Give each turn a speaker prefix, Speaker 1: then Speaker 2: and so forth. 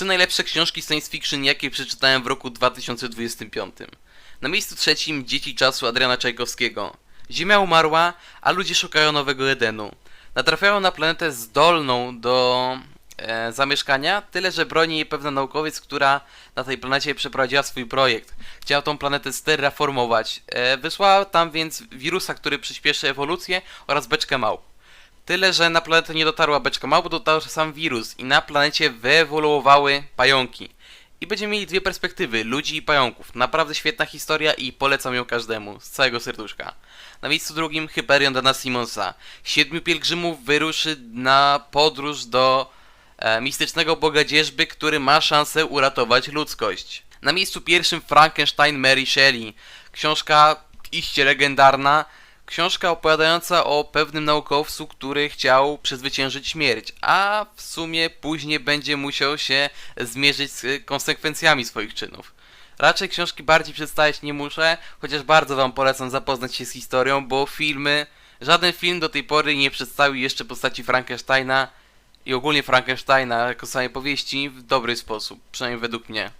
Speaker 1: Trzy najlepsze książki science fiction, jakie przeczytałem w roku 2025. Na miejscu trzecim Dzieci czasu Adriana Czajkowskiego. Ziemia umarła, a ludzie szukają nowego Edenu. Natrafiają na planetę zdolną do e, zamieszkania, tyle że broni jej pewna naukowiec, która na tej planecie przeprowadziła swój projekt. Chciała tą planetę sterraformować. E, wysłała tam więc wirusa, który przyspieszy ewolucję oraz beczkę małp. Tyle, że na planetę nie dotarła beczka małp, dotarł sam wirus i na planecie wyewoluowały pająki. I będziemy mieli dwie perspektywy, ludzi i pająków. Naprawdę świetna historia i polecam ją każdemu, z całego serduszka. Na miejscu drugim Hyperion Dana Simonsa. Siedmiu pielgrzymów wyruszy na podróż do e, mistycznego boga dzierżby, który ma szansę uratować ludzkość. Na miejscu pierwszym Frankenstein Mary Shelley. Książka iście legendarna. Książka opowiadająca o pewnym naukowcu, który chciał przezwyciężyć śmierć, a w sumie później będzie musiał się zmierzyć z konsekwencjami swoich czynów. Raczej książki bardziej przedstawiać nie muszę, chociaż bardzo wam polecam zapoznać się z historią, bo filmy, żaden film do tej pory nie przedstawił jeszcze postaci Frankensteina i ogólnie Frankensteina jako samej powieści w dobry sposób, przynajmniej według mnie.